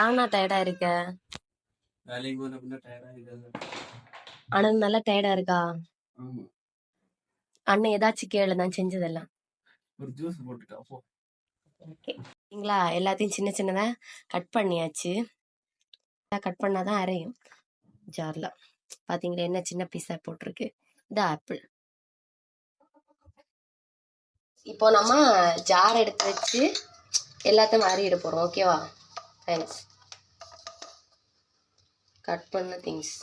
ஏன்னா டயர்டா இருக்க? வேலைக்கு போன பின்ன டயர்டா இருக்காது. அண்ணன் நல்லா டயர்டா இருக்கா? அண்ணன் ஏதாச்சும் கேளு நான் செஞ்சதெல்லாம். ஒரு ஜூஸ் போட்டுட்டா போ. சரிங்களா எல்லாத்தையும் சின்ன சின்னதா கட் பண்ணியாச்சு. கட் பண்ணாதான் அரையும். ஜார்ல பாத்தீங்களா என்ன சின்ன பீஸா போட்டிருக்கு? இது ஆப்பிள் இப்போ நம்ம ஜார் எடுத்து வச்சு எல்லாத்தையும் மாறிட போறோம் ஓகேவா ஹேண்ட்ஸ் கட் பண்ண திங்ஸ்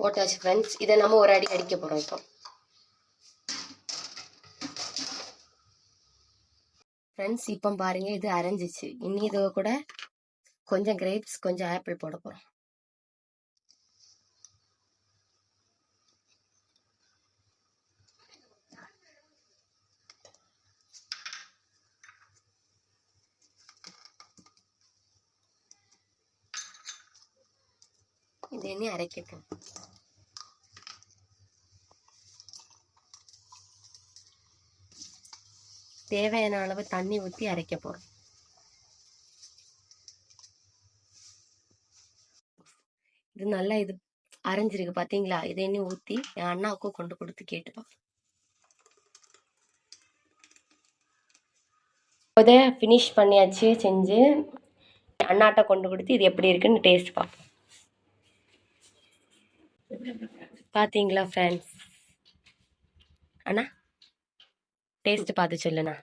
போட்டாச்சு ஃப்ரெண்ட்ஸ் இதை நம்ம ஒரு அடி அடிக்க போறோம் இப்போ. ஃப்ரெண்ட்ஸ் இப்போ பாருங்க இது அரைஞ்சிச்சு. இனி இது கூட கொஞ்சம் கிரேப்ஸ் கொஞ்சம் ஆப்பிள் போட போகிறோம் இது இனி அரைக்கட்டும் தேவையான அளவு தண்ணி ஊற்றி அரைக்க போகிறோம் இது நல்லா இது அரைஞ்சிருக்கு பார்த்தீங்களா இதை இனி ஊற்றி என் அண்ணாவுக்கும் கொண்டு கொடுத்து கேட்டுப்பான் இதை ஃபினிஷ் பண்ணியாச்சு செஞ்சு. அண்ணாட்ட கொண்டு கொடுத்து இது எப்படி இருக்குன்னு டேஸ்ட் பார்ப்போம். பாத்தீங்களா ஃப்ரெண்ட்ஸ் அண்ணா டேஸ்ட் பார்த்து சொல்லுண்ணா.